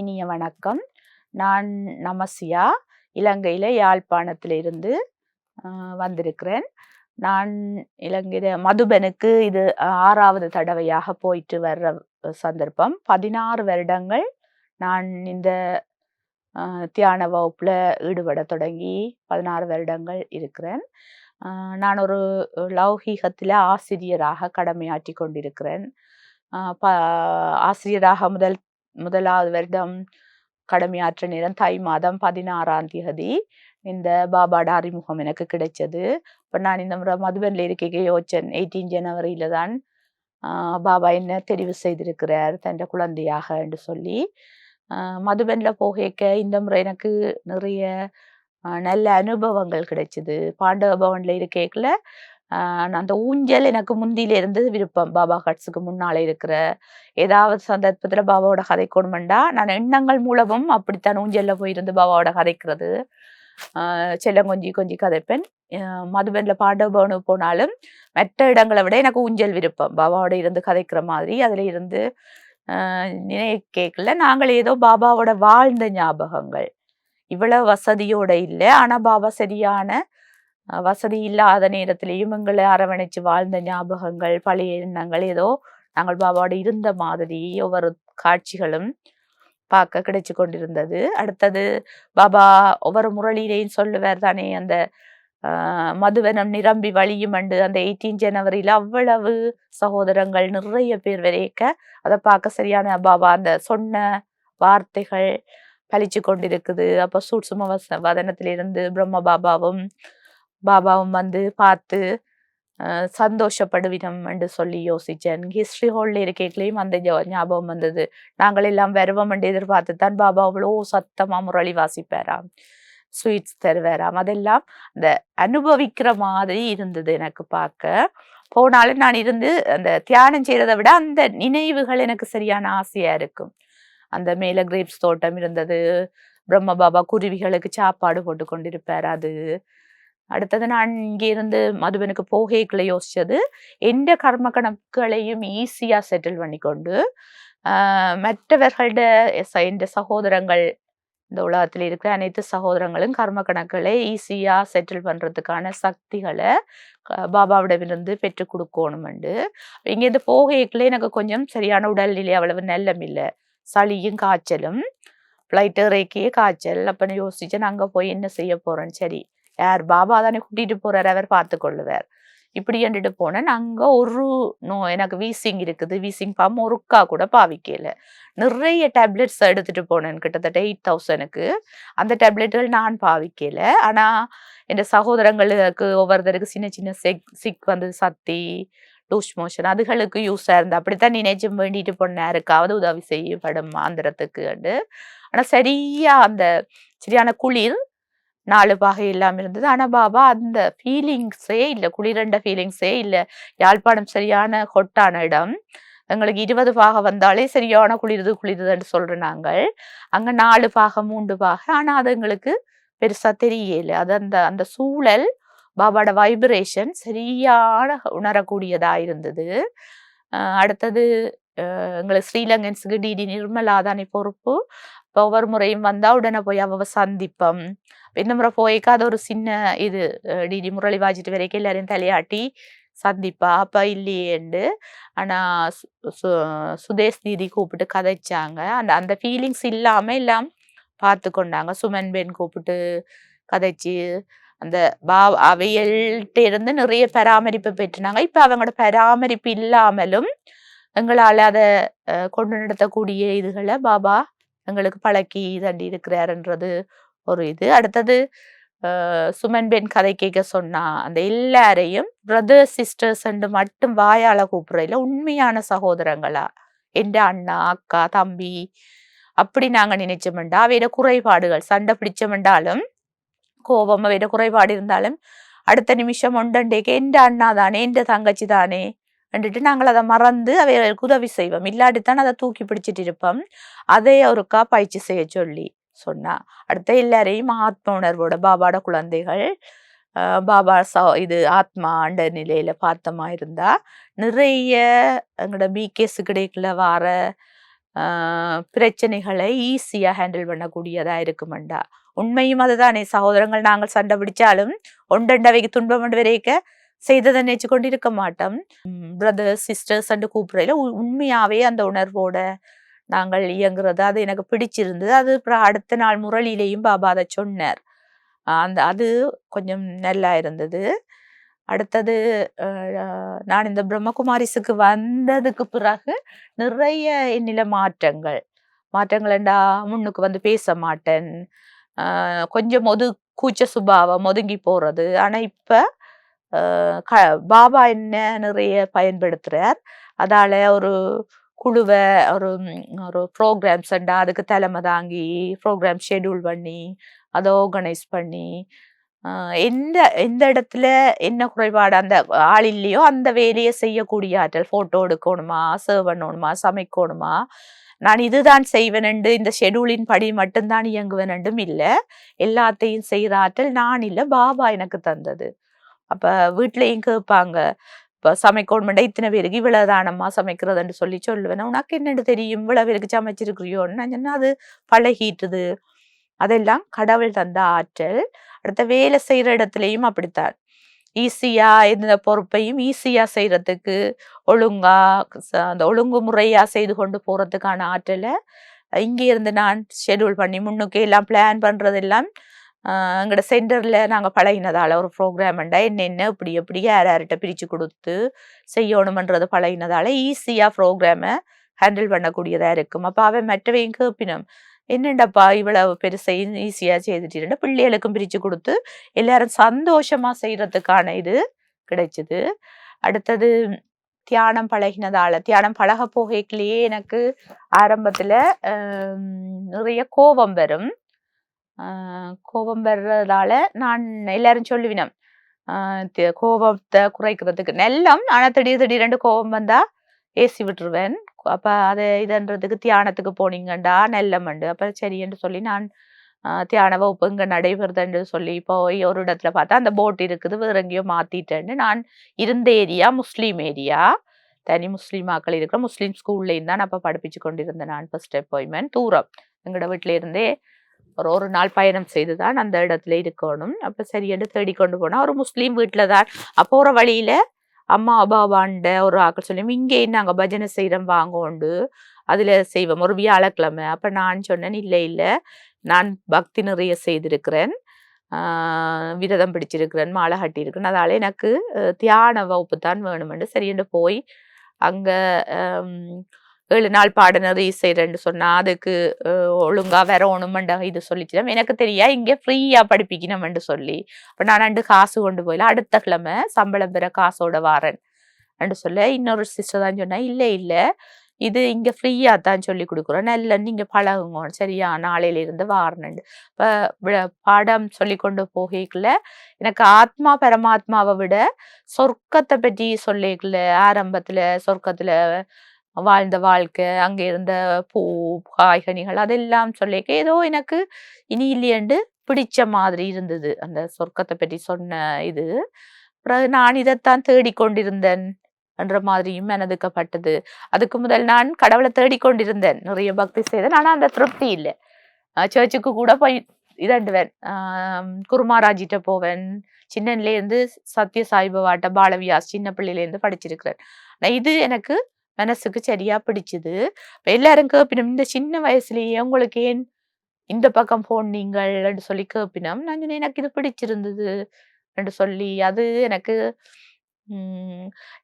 இனிய வணக்கம். நான் நமசியா இலங்கையில் யாழ்ப்பாணத்திலிருந்து வந்திருக்கிறேன். நான் இலங்கையில் மதுபனுக்கு இது ஆறாவது தடவையாக போயிட்டு வர்ற சந்தர்ப்பம். பதினாறு வருடங்கள் நான் இந்த தியான வகுப்பில் ஈடுபட தொடங்கி பதினாறு வருடங்கள் இருக்கிறேன். நான் ஒரு லௌகீகத்தில் ஆசிரியராக கடமையாற்றி கொண்டிருக்கிறேன். ப ஆசிரியராக முதல் முதலாவது வருடம் கடமையாற்ற நேரம் தை மாதம் பதினாறாம் தேதி இந்த பாபாட அறிமுகம் எனக்கு கிடைச்சது. இப்போ நான் இந்த முறை மதுபனில் இருக்கைக்கு யோச்சன் எயிட்டீன் ஜனவரியில தான் பாபா என்ன தெரிவு செய்திருக்கிறார் தன் குழந்தையாக என்று சொல்லி ஆஹ் போகைக்க இந்த முறை எனக்கு நிறைய நல்ல அனுபவங்கள் கிடைச்சது. பாண்டவ பவன்ல இருக்கேக்கல அந்த ஊஞ்சல் எனக்கு முந்தியில இருந்து விருப்பம். பாபா ஹட்ஸுக்கு முன்னாலே இருக்கிற ஏதாவது சந்தர்ப்பத்துல பாபாவோட கதைக்கணுமெண்டா நான் எண்ணங்கள் மூலமும் அப்படித்தான் ஊஞ்சல்ல போயிருந்து பாபாவோட கதைக்கிறது. ஆஹ் செல்லம் கொஞ்சி கொஞ்சி கதைப்பேன். ஆஹ் மதுபன்ல போனாலும் மற்ற இடங்களை விட எனக்கு ஊஞ்சல் விருப்பம். பாபாவோட இருந்து கதைக்கிற மாதிரி அதுல இருந்து நினை கேட்கல நாங்கள் ஏதோ பாபாவோட வாழ்ந்த ஞாபகங்கள். இவ்வளவு வசதியோட இல்லை. ஆனா பாபா சரியான வசதி இல்லாத நேரத்திலையும் எங்களை அரவணைச்சு வாழ்ந்த ஞாபகங்கள் பழைய எண்ணங்கள் ஏதோ நாங்கள் பாபாவோட இருந்த மாதிரி ஒவ்வொரு காட்சிகளும் பார்க்க கிடைச்சு கொண்டிருந்தது அடுத்தது பாபா ஒவ்வொரு முரளியிலையும் சொல்லுவார் தானே அந்த மதுவனம் நிரம்பி வழியும் அண்டு அந்த எயிட்டீன் ஜனவரியில அவ்வளவு சகோதரங்கள் நிறைய பேர் வரைக்க அதை பார்க்க சரியான பாபா அந்த சொன்ன வார்த்தைகள் பழிச்சு கொண்டிருக்குது அப்போ சூட்சும வச வதனத்திலிருந்து பிரம்ம பாபாவும் பாபாவும் வந்து பார்த்து அஹ், சந்தோஷப்படுவினம் என்று சொல்லி யோசித்தேன் ஹிஸ்ட்ரி ஹாலில் இருக்கைகளையும் அந்த ஞாபகம் வந்தது. நாங்கள் எல்லாம் வருவோம் என்று எதிர்பார்த்து தான் பாபா அவ்வளோ சத்தமாக முரளி வாசிப்பாராம். ஸ்வீட்ஸ் தருவாராம். அதெல்லாம் அந்த அனுபவிக்கிற மாதிரி இருந்தது எனக்கு பார்க்க. போனாலும் நான் இருந்து அந்த தியானம் செய்கிறத விட அந்த நினைவுகள் எனக்கு சரியான ஆசையாக இருக்கும். அந்த மேலே கிரேப்ஸ் தோட்டம் இருந்தது. பிரம்ம பாபா குருவிகளுக்கு சாப்பாடு போட்டு கொண்டிருப்பார். அது அடுத்தது நான் இங்கே இருந்து மதுபனுக்கு போகைக்குள்ள யோசிச்சது எந்த கர்ம கணக்குகளையும் ஈஸியாக செட்டில் பண்ணி கொண்டு ஆஹ் என் எந்த சகோதரங்கள் இந்த உலகத்தில் இருக்கிற அனைத்து சகோதரங்களும் கர்ம கணக்குகளை ஈஸியாக செட்டில் பண்ணுறதுக்கான சக்திகளை பாபாவிடமிருந்து பெற்று கொடுக்கணுமெண்டு. இங்கேருந்து போகைக்குள்ளே எனக்கு கொஞ்சம் சரியான உடல்நிலை அவ்வளவு நல்லம் இல்லை சளியும் காய்ச்சலும் ஃப்ளைட்டு இறக்கியே காய்ச்சல் அப்போ நான் யோசிச்சேன் அங்கே போய் என்ன செய்ய போகிறேன் சரி யார் பாபா தானே கூட்டிட்டு போறாரு அவர் பார்த்து கொள்ளுவார். இப்படி என்றுட்டு போனேன் அங்க ஒரு நோ எனக்கு வீசிங் இருக்குது வீசிங் பாம் ஒருக்கா கூட பாவிக்கல. நிறைய டேப்லெட்ஸ் எடுத்துட்டு போனேன் கிட்டத்தட்ட எயிட் தௌசண்ட்க்கு அந்த டேப்லெட்டுகள் நான் பாவிக்கல. ஆனா என் சகோதரங்களுக்கு ஒவ்வொருத்தருக்கு சின்ன சின்ன செக் சிக் வந்து சத்தி லூஸ் மோஷன் அதுகளுக்கு யூஸாக இருந்து அப்படித்தான் நினைச்சும் வேண்டிட்டு போனேன் யாருக்காவது உதவி செய்யப்படும் மாந்திரத்துக்கு. ஆனா சரியா அந்த சரியான குளிர் நாலு பாகை எல்லாம் இருந்தது. ஆனால் பாபா அந்த ஃபீலிங்ஸே இல்லை குளிரண்ட ஃபீலிங்ஸே இல்லை யாழ்ப்பாணம் சரியான ஹொட்டான இடம். எங்களுக்கு இருபது பாகம் வந்தாலே சரியான குளிருது குளிருதுன்னு சொல்கிறோம் நாங்கள். அங்கே நாலு பாகம் மூன்று பாகம். ஆனால் அது எங்களுக்கு பெருசாக தெரியல. அது அந்த அந்த சூழல் பாபாவோட வைப்ரேஷன் சரியான உணரக்கூடியதாக இருந்தது. அடுத்தது எங்களுக்கு ஸ்ரீலங்கன்ஸுக்கு டிடி நிர்மலா தானே பொறுப்பு. இப்போ ஒவ்வொரு முறையும் வந்தால் உடனே போய் அவ சந்திப்பம். പിന്നെ முறை ஒரு சின்ன இது டிடி முரளி வாஜிட்டு வரைக்கும் எல்லாரையும் தலையாட்டி சந்திப்பா அப்ப இல்லையேண்டு ஆனா சு- சு- சுதேஷ் தீதி கூப்பிட்டு கதைச்சாங்க அந்த அந்த ஃபீலிங்ஸ் இல்லாம எல்லாம் பார்த்து கொண்டாங்க சுமன் பெண் கூப்பிட்டு கதைச்சு அந்த பா அவையல்கிட்ட இருந்து நிறைய பராமரிப்பு பெற்றுனாங்க இப்ப அவங்களோட பராமரிப்பு இல்லாமலும் எங்களால் அதை கொண்டு நடத்தக்கூடிய இதுகளை பாபா எங்களுக்கு பழக்கி தண்டி இருக்கிறாருன்றது ஒரு இது. அடுத்தது சுமன் பெண் கதை கேட்க சொன்னா அந்த எல்லாரையும் பிரதர் சிஸ்டர்ஸ் மட்டும் வாயால கூப்பிடுறதுல உண்மையான சகோதரங்களா? என்ற அண்ணா அக்கா தம்பி அப்படி நாங்க நினைச்சோம்டா. அவையோட குறைபாடுகள். சண்டை பிடிச்சோம்ண்டாலும் கோபம் அவையோட குறைபாடு இருந்தாலும் அடுத்த நிமிஷம் ஒண்டண்டேக்கு எந்த அண்ணா தானே எந்த தங்கச்சி தானே வந்துட்டு நாங்கள் அதை மறந்து அவைகளுக்கு உதவி செய்வோம். இல்லாட்டித்தான் அதை தூக்கி பிடிச்சிட்டு இருப்போம். அதை ஒருக்கா பயிற்சி செய்ய சொல்லி. சொன்னா. அடுத்த எல்லாரையும் ஆத்ம உணர்வோட பாபாட குழந்தைகள் ஆஹ் பாபா சா இது ஆத்மா ஆண்ட நிலையில பார்த்தமா இருந்தா நிறைய எங்களோட பிகேஸு கிடைக்கல வார ஆஹ் பிரச்சனைகளை ஈஸியா ஹேண்டில் பண்ணக்கூடியதா இருக்குமெண்டா. உண்மையும் அதுதானே. சகோதரங்கள் நாங்கள் சண்டை பிடிச்சாலும் ஒன்றண்டவைக்கு துன்பம் வரைக்க செய்ததை நினைச்சு கொண்டு இருக்க மாட்டோம் பிரதர்ஸ் சிஸ்டர்ஸ் அண்டு கூப்பிடையில உண்மையாவே அந்த உணர்வோட நாங்கள் இயங்குறது. அது எனக்கு பிடிச்சிருந்தது. அது அப்புறம் அடுத்த நாள் முரளியிலையும் பாபா அதை சொன்னார். அந்த அது கொஞ்சம் நல்லா இருந்தது. அடுத்தது நான் இந்த பிரம்மகுமாரிஸுக்கு வந்ததுக்கு பிறகு நிறைய என்னில மாற்றங்கள். மாற்றங்கள் என்றா முன்னுக்கு வந்து பேச மாட்டேன். கொஞ்சம் ஒது கூச்ச சுபாவம் ஒதுங்கி போகிறது ஆனால் இப்போ க பாபா என்ன நிறைய பயன்படுத்துகிறார் அதால் ஒரு குழுவை ஒரு ஒரு ப்ரோக்ராம்ஸ் அதுக்கு தலைமை தாங்கி ப்ரோக்ராம் ஷெட்யூல் பண்ணி அதை ஆர்கனைஸ் பண்ணி ஆஹ் எந்த எந்த இடத்துல என்ன குறைபாடு அந்த ஆள் இல்லையோ அந்த வேலையை செய்யக்கூடிய ஆற்றல் ஃபோட்டோ எடுக்கணுமா சர்வ் பண்ணணுமா சமைக்கணுமா நான் இதுதான் செய்வேனண்டு இந்த ஷெடியூலின் படி மட்டும்தான் இயங்குவேனண்டும் இல்லை. எல்லாத்தையும் செய்கிற ஆற்றல் நான் இல்லை பாபா எனக்கு தந்தது. அப்ப வீட்லயும் கேட்பாங்க சமைக்கணுமெண்டா இத்தனை பேருக்கு இவ்வளவுதானம்மா சமைக்கிறதுன்னு சொல்லி சொல்லுவேன். உனக்கு என்னென்னு தெரியும்? இவ்வளவு பேருக்கு சமைச்சிருக்கிறியோன்னு? நான் சொன்னேன், அது பழகிட்டுது. அதெல்லாம் கடவுள் தந்த ஆற்றல். அடுத்த வேலை செய்யற இடத்துலயும் அப்படித்தான். ஈஸியா இந்த பொறுப்பையும் ஈஸியா செய்யறதுக்கு ஒழுங்கா அந்த ஒழுங்கு முறையா செய்து கொண்டு போறதுக்கான ஆற்றலை இங்கே இருந்து நான் ஷெட்யூல் பண்ணி முன்னுக்கு எல்லாம் பிளான் பண்றதெல்லாம் எங்களோட சென்டரில் நாங்கள் பழகினதால் ஒரு ப்ரோக்ராம் என்னென்ன இப்படி எப்படி யார் யார்கிட்ட பிரித்து கொடுத்து செய்யணுமன்றது பழகினதால் ஈஸியாக ப்ரோக்ராமை ஹேண்டில் பண்ணக்கூடியதாக இருக்கும். அப்போ அவன் மற்றவையும் கேப்பினம் என்னண்டப்பா இவ்வளவு பெருசை ஈஸியாக செய்துட்டு பிள்ளைகளுக்கும் பிரித்து கொடுத்து எல்லாரும் சந்தோஷமாக செய்கிறதுக்கான இது கிடைச்சிது. அடுத்தது தியானம் பழகினதால தியானம் பழக போகைக்குள்ளேயே எனக்கு ஆரம்பத்தில் நிறைய கோபம் வரும். கோபம் வர்றதால நான் எல்லாரும் சொல்லுவினம். கோபத்தை குறைக்கிறதுக்கு. நெல்லம் ஆனால் திடீர் திடீரெண்டு கோபம் வந்தா ஏசி விட்டுருவேன். அப்ப அதை இதன்றதுக்கு தியானத்துக்கு போனீங்கண்டா நெல்லமண்டு அப்ப சரின்னு சொல்லி நான் தியான வகுப்பு இங்க நடைபெறுதுன்னு சொல்லி போய் ஒரு இடத்துல பார்த்தா அந்த போட் இருக்குது வேற எங்கேயோ மாத்திட்டேன்னு நான் இருந்த ஏரியா முஸ்லீம் ஏரியா. தனி முஸ்லீம் ஆக்கள் இருக்கிற முஸ்லீம் ஸ்கூல்லையும் தான் அப்ப படிப்பிச்சு கொண்டிருந்தேன் நான் ஃபர்ஸ்ட் அப்பாயின்மெண்ட் தூரம் எங்களோட வீட்டுல இருந்தே ஒரு ஒரு நாள் பயணம் செய்து தான் அந்த இடத்துல இருக்கணும். அப்போ சரியென்று தேடிக்கொண்டு போனால் ஒரு முஸ்லீம் வீட்டில் தான் அப்போ ஒரு வழியில் அம்மா அபாபாண்ட ஒரு ஆக்கள் சொல்லி இங்கே நாங்கள் பஜனை செய்கிறோம் வாங்கோண்டு அதில் செய்வோம். ஒரு வியாழக்கிழமை. அப்போ நான் சொன்னேன் இல்லை இல்லை. நான் பக்தி நிறைய செய்திருக்கிறேன். விரதம் பிடிச்சிருக்கிறேன் மாலை கட்டியிருக்கிறேன். அதால் எனக்கு தியான வகுப்பு தான் வேணுமென்று. சரியென்று போய் அங்கே ஏழு நாள் பாடினது செய்யறேன்னு சொன்னா அதுக்கு ஒழுங்கா வேற ஒண்ணுமெண்டா இது சொல்லிச்சிடும் எனக்கு தெரியா இங்க ஃப்ரீயா படிப்பிக்கணும்னு சொல்லி. அப்ப நான் ரெண்டு காசு கொண்டு போயில அடுத்த கிழமை சம்பளம் பெற காசோட வாரன் என்று சொல்ல இன்னொரு சிஸ்டர் தான் சொன்னா இல்ல இல்ல இது இங்க ஃப்ரீயா தான் சொல்லி கொடுக்குறோம். நல்ல நீங்க பழகுங்க சரியா நாளையில இருந்து வாரணுண்டு இப்ப பாடம் சொல்லி கொண்டு போகல எனக்கு ஆத்மா பரமாத்மாவை விட சொர்க்கத்தை பற்றி சொல்லிக்கல ஆரம்பத்துல சொர்க்கத்துல வாழ்ந்த வாழ்க்கை அங்கே இருந்த பூ காய்கனிகள் அதெல்லாம் சொல்லிக்க ஏதோ எனக்கு இனி இல்லையண்டு பிடிச்ச மாதிரி இருந்தது. அந்த சொர்க்கத்தை பற்றி சொன்ன இது. பிறகு நான் இதைத்தான் தேடிக்கொண்டிருந்தேன் என்ற மாதிரியும் மனதுக்கப்பட்டது. அதுக்கு முதல் நான் கடவுளை தேடிக்கொண்டிருந்தேன். நிறைய பக்தி செய்தேன். ஆனால் அந்த திருப்தி இல்லை. சர்ச்சுக்கு கூட போய் இதண்டுவேன். குருமாராஜிட்ட போவேன். சின்னன்லேருந்து சத்ய சாய்பவாட்ட பாலவியாஸ் சின்ன பிள்ளையிலேருந்து படிச்சிருக்கிறேன். இது எனக்கு மனசுக்கு சரியா பிடிச்சது எல்லாரும் கேப்பினம் இந்த சின்ன வயசுலயே உங்களுக்கு ஏன் இந்த பக்கம் போனீங்கள் என்று சொல்லி கேப்பினம் நான் சொன்னேன் எனக்கு இது பிடிச்சிருந்தது என்று சொல்லி அது எனக்கு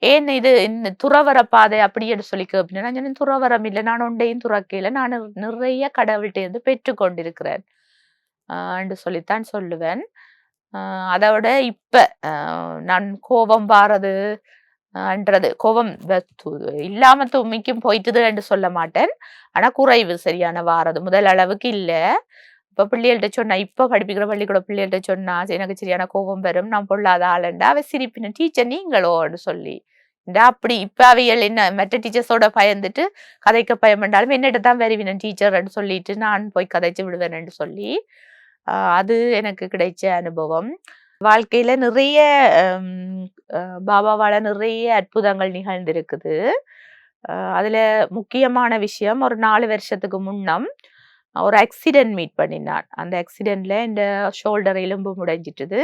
ஏன் இது இந்த துறவர பாதை அப்படின்னு சொல்லி கேப்பினா நான் சொன்னேன் துறவறம் இல்ல. நான் உண்டையும் துறக்கையில. நான் நிறைய கடவுள்ட்டேருந்து பெற்றுக்கொண்டிருக்கிறேன். என்று சொல்லித்தான் சொல்லுவேன். அதோட அத இப்ப நான் கோபம் பாரது அன்றது கோபம் இல்லாம தும்மிக்கும் போயிட்டுது என்று சொல்ல மாட்டேன். ஆனா குறைவு சரியான வாரது. முதல் அளவுக்கு இல்ல. இப்ப பிள்ளைகள்கிட்ட சொன்னா இப்ப படிப்பிக்கிற பள்ளிக்கூட பிள்ளைகள்ட்ட சொன்னா எனக்கு சரியான கோபம் வரும். நான் பொல்லாத ஆளுண்டா அவ சிரிப்பின டீச்சர் நீங்களோன்னு சொல்லி. அப்படி இப்ப அவைகள் என்ன மற்ற டீச்சர்ஸோட பயந்துட்டு கதைக்க பயமண்டாலும் என்னட்ட தான் வருவினன் டீச்சர்ன்னு சொல்லிட்டு நான் போய் கதைச்சு விடுவேன்னு சொல்லி அது எனக்கு கிடைச்ச அனுபவம். வாழ்க்கையில நிறைய பாபாவால நிறைய அற்புதங்கள் நிகழ்ந்திருக்குது. அதில் அதுல முக்கியமான விஷயம் ஒரு நாலு வருஷத்துக்கு முன்னம் ஒரு ஆக்சிடென்ட் மீட் பண்ணினான். அந்த ஆக்சிடென்ட்ல இந்த ஷோல்டர் எலும்பு உடைஞ்சிட்டுது.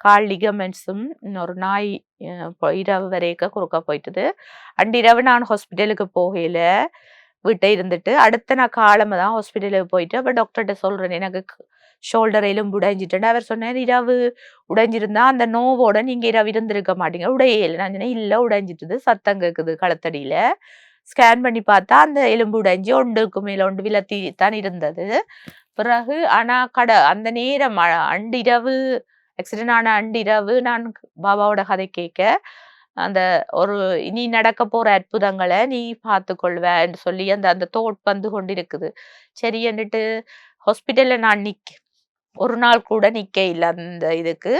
கால் லிகமெண்ட்ஸும் ஒரு நாய் இரவு வரைக்கும் குறுக்க போயிட்டுது. அன்றிரவு நான் ஹாஸ்பிட்டலுக்கு போகையில வீட்டை இருந்துட்டு அடுத்த நான் காலமாக தான் ஹாஸ்பிட்டலுக்கு போயிட்டு அப்போ டாக்டர்கிட்ட சொல்கிறேன் எனக்கு ஷோல்டர் எலும்பு உடைஞ்சிட்டுன்னு. அவர் சொன்னார் "இரவு உடைஞ்சிருந்தா அந்த நோவோட நீங்கள் இரவு இருந்திருக்க மாட்டீங்க." உடையல. நான் சொன்னேன், இல்லை உடைஞ்சிட்டுது. சத்தம் கேட்குது களத்தடியில் ஸ்கேன் பண்ணி பார்த்தா அந்த எலும்பு உடைஞ்சி ஒன்றுக்கு மேலே ஒன்று விலத்தி தான் இருந்தது. பிறகு ஆனால் கடை அந்த நேரம் அண்டிரவு ஆக்சிடென்ட் ஆன அண்டிரவு நான் பாபாவோட கதை கேட்க, அந்த ஒரு "இனி நடக்க போற அற்புதங்களை நீ பார்த்துக்கொள்வன்னு" சொல்லி அந்த அந்த தோட் வந்து கொண்டிருக்குது. சரி என்னட்டு ஹாஸ்பிட்டல்ல நான் நிக் ஒரு நாள் கூட நிக்க இல்லை அந்த இதுக்கு.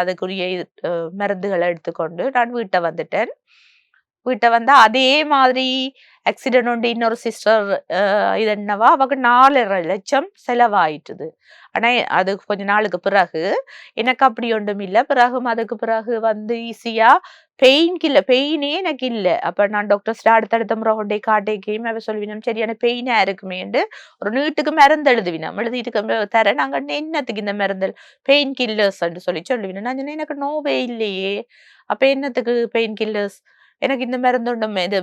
அதுக்குரிய மருந்துகளை எடுத்துக்கொண்டு நான் வீட்ட வந்துட்டேன். வீட்டை வந்தா அதே மாதிரி ஆக்சிடென்ட் உண்டு இன்னொரு சிஸ்டர் இது என்னவா அவளுக்கு நாலரை லட்சம் செலவாயிட்டுது. ஆனா அது கொஞ்ச நாளுக்கு பிறகு எனக்கு அப்படி ஒன்றும் இல்ல. பிறகும் அதுக்கு பிறகு வந்து ஈஸியா பெயின் கில்ல பெயினே எனக்கு இல்லை அப்போ நான் டாக்டர்ஸ்ட்ட அடுத்தடுத்த முறை கொண்டே காட்டேக்கையும் அவ சொல்லுவினம், "சரியான பெயினாக இருக்குமேண்டு ஒரு நீட்டுக்கு மருந்து எழுதுவினம். எழுதிட்டு தர நாங்கள் "என்னத்துக்கு இந்த மருந்து? பெயின் கில்லர்ஸ் சொல்லி சொல்லுவினம்." நான் "எனக்கு நோவே இல்லையே. அப்போ என்னத்துக்கு பெயின் கில்லர்ஸ்? எனக்கு இந்த மருந்து ஒண்ணும் இது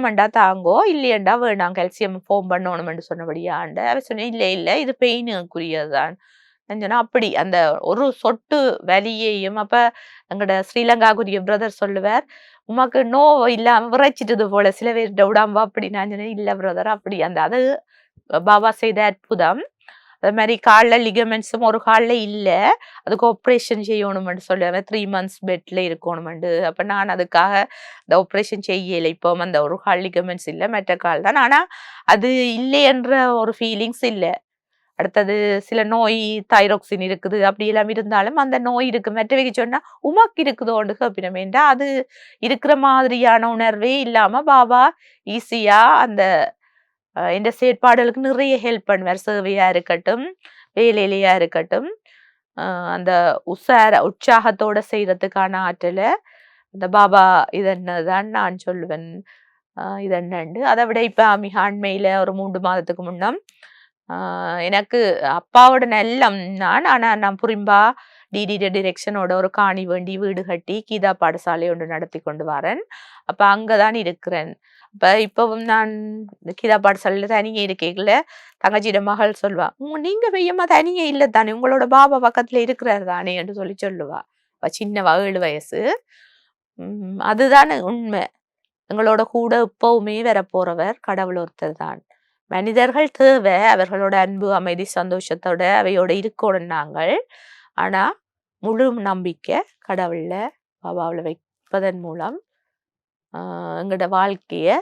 வேண்டா தாங்கோ. இல்லையண்டா வேணாம். கல்சியம் ஃபோம் பண்ணணும்னு சொன்னபடியாண்ட." அவ சொன்னேன் இல்லை இல்லை இது பெயினுக்குரியதுதான் நெஞ்சனா "அப்படி அந்த ஒரு சொட்டு வலியையும்" அப்ப எங்கட ஸ்ரீலங்காக்குரிய பிரதர் சொல்லுவார், உமாக்கு நோ இல்லாம விரைச்சிட்டது போல சில பேர் டவுடாம்பா அப்படி. நான் சொன்னேன், "இல்ல பிரதர் அப்படி." அந்த அது பாபா செய்த அற்புதம். அது மாதிரி காலில் லிகமெண்ட்ஸும் ஒரு காலில் இல்லை அதுக்கு ஆப்ரேஷன் செய்யணும்னு சொல்லுவாங்க. த்ரீ மந்த்ஸ் பெட்டில் இருக்கணுமெண்டு அப்போ நான் அதுக்காக இந்த ஆப்ரேஷன் செய்யலை இப்போ அந்த ஒரு கால் லிகமெண்ட்ஸ் இல்லை மற்ற கால் தான். ஆனால் அது இல்லை என்ற ஒரு ஃபீலிங்ஸ் இல்லை அடுத்தது சில நோய் தைராக்சின் இருக்குது. அப்படி எல்லாம் இருந்தாலும் அந்த நோய் இருக்கு. மற்றவைக்கு சொன்னா, "உமக்கு இருக்குதோன்னு கேட்பினம்." அது இருக்கிற மாதிரியான உணர்வே இல்லாம பாபா ஈஸியா அந்த இந்த செயற்பாடுகளுக்கு நிறைய ஹெல்ப் பண்ணுவார். சேவையா இருக்கட்டும், வேலையிலையா இருக்கட்டும். அந்த உசார உற்சாகத்தோட செய்யறதுக்கான ஆற்றல அந்த பாபா இதென்னதான் நான் சொல்லுவேன். இதென்னண்டு. அதை விட இப்ப மிக அண்மையில ஒரு மூன்று மாதத்துக்கு முன்னம் எனக்கு அப்பாவோட நல்லம் நான். ஆனா நான் புரிம்பா டிடி டிரெக்ஷனோட ஒரு காணி வேண்டி வீடு கட்டி கீதா பாடசாலை ஒன்று நடத்தி கொண்டு வரேன். அப்ப அங்க தான் இருக்கிறேன். அப்ப இப்பவும் நான் கீதா பாடசாலையில தனியே இருக்கேங்கள தங்கச்சியோட மகள் சொல்வா, "உம் நீங்க பெரியம்மா தனியே இல்லை தானே. உங்களோட பாபா பக்கத்துல இருக்கிறார் தானே" என்று சொல்லி சொல்லுவா. அவ சின்னவா ஏழு வயசு. ம் அதுதானே உண்மை. எங்களோட கூட எப்பவுமே வரப்போறவர் கடவுள் ஒருத்தர் தான். மனிதர்கள் தேவை. அவர்களோட அன்பு, அமைதி, சந்தோஷத்தோட அவையோட இருக்கணும் நாங்கள். ஆனால் முழு நம்பிக்கை கடவுளில் பாபாவில் வைப்பதன் மூலம் எங்களோட வாழ்க்கையை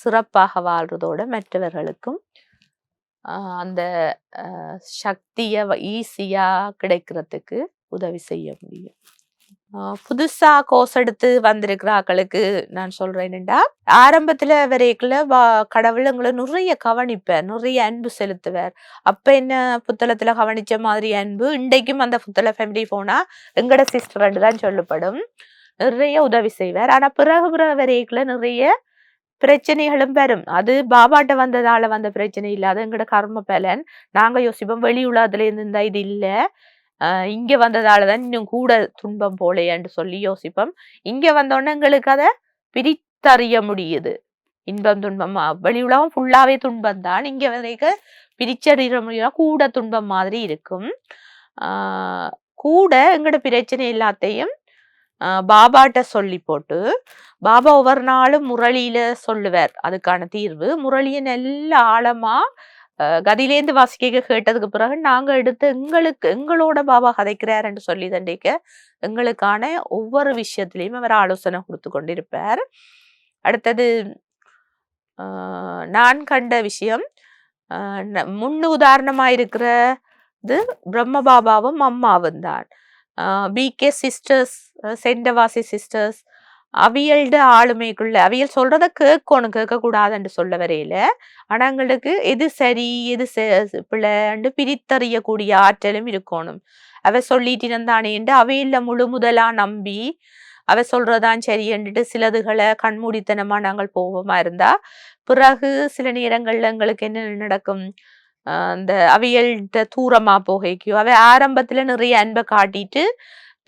சிறப்பாக வாழ்றதோட மற்றவர்களுக்கும் அந்த சக்தியை ஈஸியாக கிடைக்கிறதுக்கு உதவி செய்ய முடியும். புதுசா கோர்ஸ் எடுத்து வந்திருக்கிற ஆக்களுக்கு நான் சொல்றேன் என்னண்டா, ஆரம்பத்துல வரைக்குள்ள வா கடவுள் நிறைய கவனிப்பார். நிறைய அன்பு செலுத்துவார். அப்ப என்ன புத்தளத்துல கவனிச்ச மாதிரி அன்பு, இன்றைக்கும் அந்த புத்தள ஃபேமிலி போனா எங்கட சிஸ்டர்ன்னு தான் சொல்லப்படும். நிறைய உதவி செய்வார். ஆனா பிறகு பிறகு வரைக்குள்ள நிறைய பிரச்சனைகளும் வரும். அது பாபாட்ட வந்ததால வந்த பிரச்சனை இல்லை அது எங்களோட கர்ம பலன். நாங்க யோசிப்போம் வெளி உலகத்துல இருந்தா இது இல்லை அ இங்க வந்ததால தான் இன்னும் கூட துன்பம் போலயேன்னு சொல்லி யோசிப்போம். இங்க வந்தோடனே எங்களுக்கு அதை பிரித்தறிய முடியுது. இன்பம், துன்பம் வெளி உலகம் ஃபுல்லாவே துன்பம் தான். இங்க வரைக்கும் பிரிச்சறிய முடியும். கூட துன்பம் மாதிரி இருக்கும். கூட எங்களோட பிரச்சனை எல்லாத்தையும் ஆஹ் பாபாட்ட சொல்லி போட்டு பாபா ஒவ்வொரு நாளும் முரளியில சொல்லுவார் அதுக்கான தீர்வு முரளியை நல்ல ஆழமா கதிலேந்து வாசிக்க கேட்டதுக்கு பிறகு நாங்கள் எடுத்து எங்களுக்கு எங்களோட பாபா கதைக்கிறாருன்னு சொல்லி தண்டிக்க எங்களுக்கான ஒவ்வொரு விஷயத்திலையும் அவர் ஆலோசனை கொடுத்து கொண்டிருப்பார். அடுத்தது நான் கண்ட விஷயம் ஆஹ் உதாரணமாக முன்னு உதாரணமா இருக்கிறது பிரம்ம பாபாவும் அம்மாவும் தான் பிகே சிஸ்டர்ஸ் செண்டவாசி சிஸ்டர்ஸ் அவியல்ட ஆளுமைக்குள்ள அவியல் சொல்றத கேட்கணும் கேட்கக்கூடாதுன்னு சொல்ல வரையில ஆனா எங்களுக்கு எது சரி எது பிள்ளைன்னு பிரித்தறியக்கூடிய ஆற்றலும் இருக்கணும். அவ சொல்லிட்டு இருந்தானேண்டு அவையில முழு முதலா நம்பி அவ சொல்றதான் சரியன்ட்டு சிலதுகளை கண்மூடித்தனமா நாங்கள் போவோமா இருந்தா பிறகு சில நேரங்கள்ல எங்களுக்கு என்ன நடக்கும்? அந்த அவியல்கிட்ட தூரமா போகைக்கோ அவ ஆரம்பத்துல நிறைய அன்பை காட்டிட்டு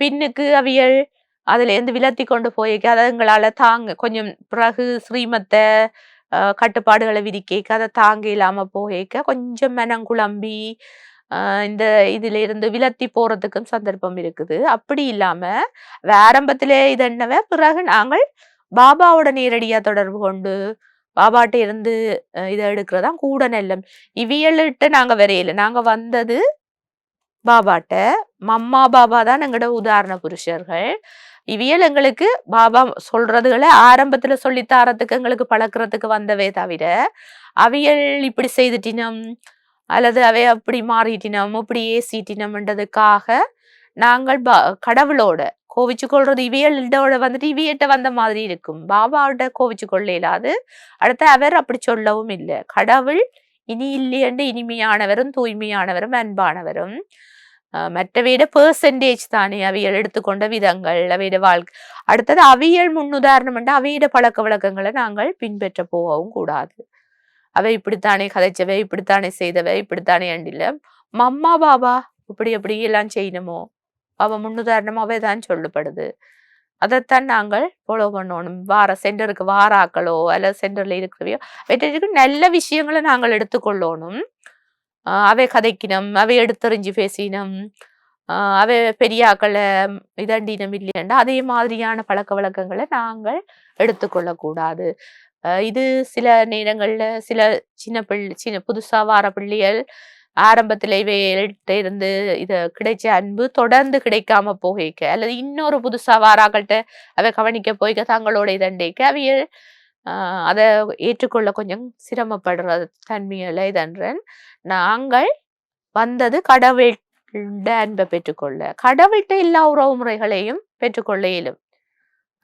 பின்னுக்கு அவியல் அதுலேருந்து விலத்தி கொண்டு போய்க்க அதை எங்களால் தாங்க கொஞ்சம் பிறகு ஸ்ரீமத்தை கட்டுப்பாடுகளை விதிக்க அதை தாங்க இல்லாமல் போயிக்க கொஞ்சம் மனங்குழம்பி ஆஹ் இந்த இதுல இருந்து விலத்தி போறதுக்கும் சந்தர்ப்பம் இருக்குது. அப்படி இல்லாம ஆரம்பத்திலே இது என்னவ பிறகு நாங்கள் பாபாவோட நேரடியா தொடர்பு கொண்டு பாபாட்ட இருந்து இதை எடுக்கிறதா கூட நெல்லம். இவியலிட்ட நாங்க வரையில நாங்க வந்தது பாபாட்ட. மம்மா பாபா தான் எங்களோட உதாரண புருஷர்கள். இவியல் எங்களுக்கு பாபா சொல்றதுகளை ஆரம்பத்துல சொல்லி தாரத்துக்கு எங்களுக்கு பழக்கிறதுக்கு வந்தவே தவிர அவியல் இப்படி செய்துட்டினம் அல்லது அவை அப்படி மாறிட்டினம் இப்படி ஏசிட்டினம்ன்றதுக்காக நாங்கள் பா கடவுளோட கோவிச்சு கொள்றது இவியலோட வந்துட்டு இவியட்ட வந்த மாதிரி இருக்கும். பாபாவோட கோவிச்சு கொள்ள இல்லாது அடுத்து அவர் அப்படி சொல்லவும் இல்லை. கடவுள் இனி இல்லையண்டு இனிமையானவரும் தூய்மையானவரும் அன்பானவரும். மற்றவையிட பெர்சன்டேஜ் தானே அவியல் எடுத்துக்கொண்ட விதங்கள் அவையிட வாழ்க்கை அடுத்தது அவியல் முன்னுதாரணம் என்று அவையிட பழக்க வழக்கங்களை நாங்கள் பின்பற்ற போகவும் கூடாது. அவை இப்படித்தானே கதைச்சவை இப்படித்தானே செய்தவை இப்படித்தானே அண்டில மம்மா பாபா இப்படி எப்படி எல்லாம் செய்யணுமோ? அவ முன்னுதாரணமாகவே தான் சொல்லப்படுது அதைத்தான் நாங்கள் ஃபாலோ பண்ணணும். வார சென்டருக்கு வாராக்களோ அல்லது சென்டரில் இருக்கிறவையோ அவற்றுக்கு நல்ல விஷயங்களை நாங்கள் எடுத்துக்கொள்ளணும். அவை கதைக்கினம் அவை எடுத்தறிஞ்சு பேசினம். ஆஹ் அவை பெரியாக்களை இதண்டினம் இல்லையண்டா. அதே மாதிரியான பழக்க வழக்கங்களை நாங்கள் எடுத்துக்கொள்ளக்கூடாது ஆஹ் இது சில நேரங்களில் சில சின்ன பிள்ளை சின்ன புதுசாக வார பிள்ளைகள் ஆரம்பத்தில் இவைகள்ட்ட இருந்து இதை கிடைச்ச அன்பு தொடர்ந்து கிடைக்காம போகிக்க அல்லது இன்னொரு புதுசாக வாராக்கள்கிட்ட அவை கவனிக்க போய்க்க தங்களோட இதண்டைக்க அவியல் அதை ஏற்றுக்கொள்ள கொஞ்சம் சிரமப்படுற தன்மையில இதன்றன் நாங்கள் வந்தது கடவுள்ட அன்பை பெற்றுக்கொள்ள. கடவுள்கிட்ட எல்லா உறவு முறைகளையும் பெற்றுக்கொள்ள இயலும்.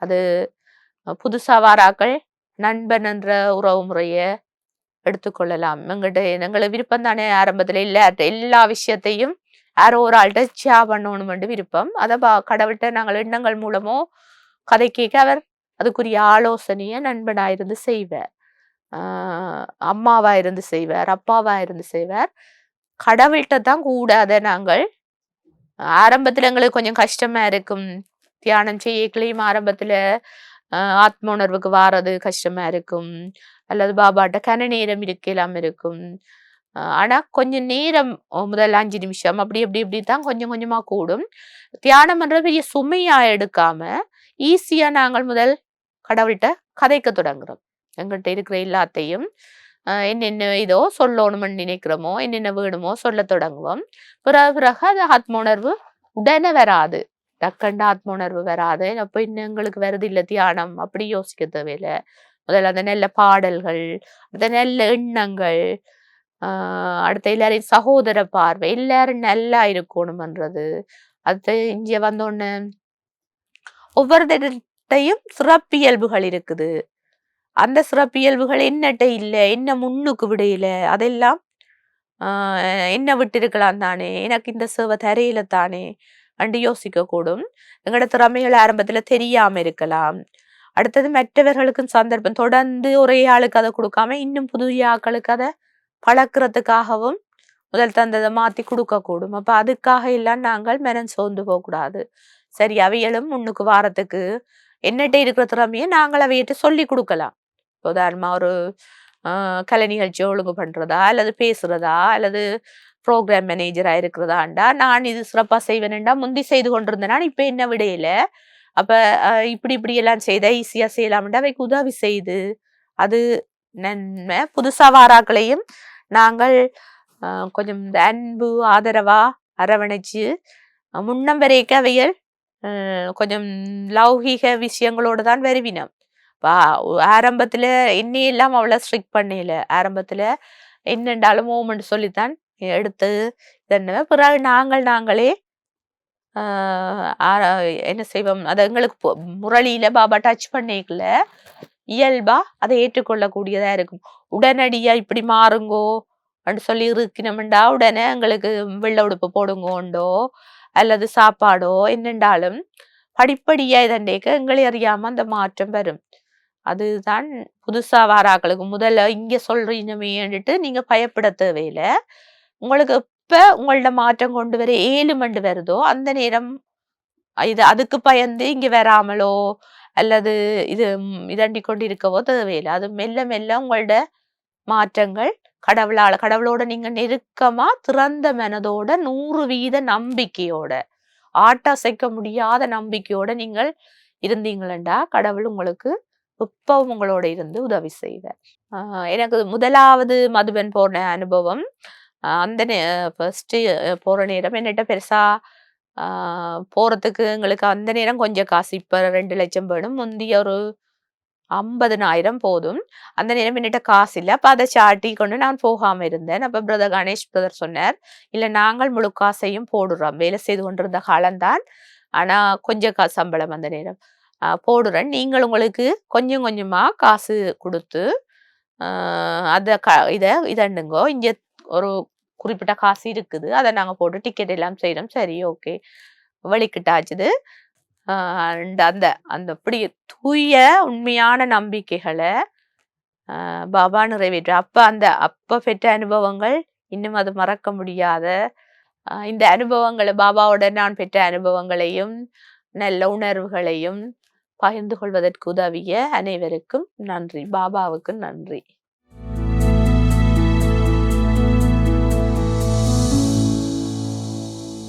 அது புதுசா வாராக்கள் நண்பன் என்ற உறவு முறைய எடுத்துக்கொள்ளலாம். எங்கிட்ட எங்களை விருப்பம் தானே? ஆரம்பத்துல இல்ல. எல்லா விஷயத்தையும் யாரோ ஒரு ஆள்கிட்ட ஷேர் பண்ணணும்னு விருப்பம். அதை பா கடவுள்கிட்ட நாங்கள் எண்ணங்கள் மூலமோ கதை கேட்க அவர் அதுக்குரிய ஆலோசனையை நண்பனாக இருந்து செய்வார். அம்மாவாக அம்மாவா இருந்து செய்வார் அப்பாவா இருந்து செய்வார். கடவுள்கிட்ட தான் கூட அதை நாங்கள். ஆரம்பத்தில் எங்களுக்கு கொஞ்சம் கஷ்டமா இருக்கும். தியானம் செய்யக்களையும் ஆரம்பத்தில் ஆத்ம உணர்வுக்கு வாரது கஷ்டமா இருக்கும். அல்லது பாபாட்ட கன நேரம் இருக்கலாம் இருக்கும். ஆனால் ஆனா கொஞ்சம் நேரம் முதல் அஞ்சு நிமிஷம் அப்படி அப்படி இப்படி தான் கொஞ்சம் கொஞ்சமா கூடும். தியானம் பண்றது பெரிய சுமையா எடுக்காம ஈஸியா நாங்கள் முதல் கடவுள்கிட்ட கதைக்க தொடங்குறோம். எங்கள்கிட்ட இருக்கிற எல்லாத்தையும் என்னென்ன இதோ சொல்லணும்னு நினைக்கிறோமோ என்னென்ன வேணுமோ சொல்ல தொடங்குவோம். பிறகு பிறகு அது ஆத்ம உணர்வு உடனே வராது. டக்கண்ட ஆத்ம உணர்வு வராது. அப்போ இன்னும் எங்களுக்கு வருது இல்லை தியானம். அப்படி யோசிக்க தேவையில்லை. முதல்ல அந்த நல்ல பாடல்கள் அந்த நல்ல எண்ணங்கள் அடுத்த எல்லாரையும் சகோதர பார்வை எல்லாரும் நல்லா இருக்கணும்ன்றது. அது இங்கே வந்தோடனே ஒவ்வொருத்தையும் சிறப்பியல்புகள் இருக்குது. அந்த சிறப்பியல்புகள் என்னட்ட இல்லை? என்ன முன்னுக்கு விடையில? அதெல்லாம் ஆஹ் என்ன விட்டிருக்கலாம் தானே? எனக்கு இந்த சேவை தரையில தானே? அண்டு யோசிக்க கூடும் எங்களோட திறமைகள் ஆரம்பத்துல தெரியாம இருக்கலாம். அடுத்தது மற்றவர்களுக்கும் சந்தர்ப்பம். தொடர்ந்து ஒரே ஆளுக்கு அதை கொடுக்காம இன்னும் புதிய ஆக்களுக்கு அதை பழக்கிறதுக்காகவும் முதல் தந்ததை மாத்தி கொடுக்கக்கூடும். அப்போ அப்ப அதுக்காக எல்லாம் நாங்கள் மனம் சோர்ந்து போகக்கூடாது. சரி அவையலும் முன்னுக்கு வாரத்துக்கு என்னட்ட இருக்கிற திறமையை நாங்கள் அவையிட்ட சொல்லி கொடுக்கலாம். உதாரணமாக ஒரு கலை நிகழ்ச்சி ஒழுங்கு பண்ணுறதா அல்லது பேசுகிறதா அல்லது ப்ரோக்ராம் மேனேஜராக இருக்கிறதாண்டா நான் இது சிறப்பாக செய்வேன்டா முந்தி செய்து கொண்டிருந்தேனா இப்போ என்ன விடையில? அப்போ இப்படி இப்படி எல்லாம் செய்தால் ஈஸியாக செய்யலாம்டா அவைக்கு உதவி செய்து. அது நன்மை. புதுசாக வாராக்களையும் நாங்கள் கொஞ்சம் இந்த அன்பு ஆதரவாக அரவணைச்சு முன்னம் வரைக்கும் அவைகள் கொஞ்சம் லௌகீக விஷயங்களோடு தான் வருவினம் வா ஆரம்பத்தில் என்னையெல்லாம் அவ்வளோ ஸ்ட்ரிக் பண்ணல ஆரம்பத்தில் என்னென்றாலும் மூமெண்ட் சொல்லித்தான் எடுத்து இதென்ன பிறகு நாங்கள் நாங்களே என்ன செய்வோம் அது எங்களுக்கு முரளியில் பாபா டச் பண்ணிக்கல இயல்பா அதை ஏற்றுக்கொள்ளக்கூடியதாக இருக்கும் உடனடியாக இப்படி மாறுங்கோ அப்படின்னு சொல்லி இருக்கணும்டா உடனே எங்களுக்கு வெள்ள உடுப்பு போடுங்கோண்டோ அல்லது சாப்பாடோ என்னென்றாலும் படிப்படியா இதண்டேக்க எங்களை அறியாம அந்த மாற்றம் வரும். அதுதான் புதுசா வாராக்களுக்கு முதல்ல இங்க சொல்றீங்கமேன்னுட்டு நீங்க பயப்பட தேவையில்லை. உங்களுக்கு எப்ப உங்களோட மாற்றம் கொண்டு வர ஏழு மண்டு வருதோ அந்த நேரம் இது அதுக்கு பயந்து இங்க வராமலோ அல்லது இது இதண்டி கொண்டு இருக்கவோ தேவையில்லை. அது மெல்ல மெல்ல உங்களோட மாற்றங்கள் கடவுளால் கடவுளோட நீங்க நெருக்கமா திறந்த மனதோட நூறு வீத நம்பிக்கையோட ஆட்டசைக்க முடியாத நம்பிக்கையோட நீங்கள் இருந்தீங்களா கடவுள் உங்களுக்கு இப்பவும் உங்களோட இருந்து உதவி செய்வார். எனக்கு முதலாவது மதுபன் போன அனுபவம். அந்த ஃபர்ஸ்ட் போற நேரம் என்னட்ட பெருசா போறதுக்கு எங்களுக்கு அந்த நேரம் கொஞ்சம் காசு இப்ப ரெண்டு லட்சம் வேணும். முந்தைய ஒரு ஐம்பதுனாயிரம் போதும். அந்த நேரம் என்னட்ட காசு இல்லை அப்போ அதை சாட்டி கொண்டு நான் போகாமல் இருந்தேன். அப்போ பிரதர் கணேஷ் பிரதர் சொன்னார் இல்லை நாங்கள் முழு காசையும் போடுறோம். வேலை செய்து கொண்டிருந்த காலம்தான். ஆனால் கொஞ்சம் காசு சம்பளம் அந்த நேரம். போடுறேன். நீங்கள் உங்களுக்கு கொஞ்சம் கொஞ்சமாக காசு கொடுத்து அதை க இதை இதண்டுங்கோ இங்கே ஒரு குறிப்பிட்ட காசு இருக்குது. அதை நாங்கள் போட்டு டிக்கெட் எல்லாம் செய்கிறோம் சரி ஓகே வெளிக்கிட்டாச்சுது அண்ட் அந்த அந்த அப்படி தூய உண்மையான நம்பிக்கைகளை பாபா நிறைவேற்று. அப்போ அந்த அப்போ பெற்ற அனுபவங்கள் இன்னும் அது மறக்க முடியாத இந்த அனுபவங்களை பாபாவோட நான் பெற்ற அனுபவங்களையும் நல்ல உணர்வுகளையும் பகிர்ந்து கொள்வதற்கு உதவிய அனைவருக்கும் நன்றி. பாபாவுக்கு நன்றி.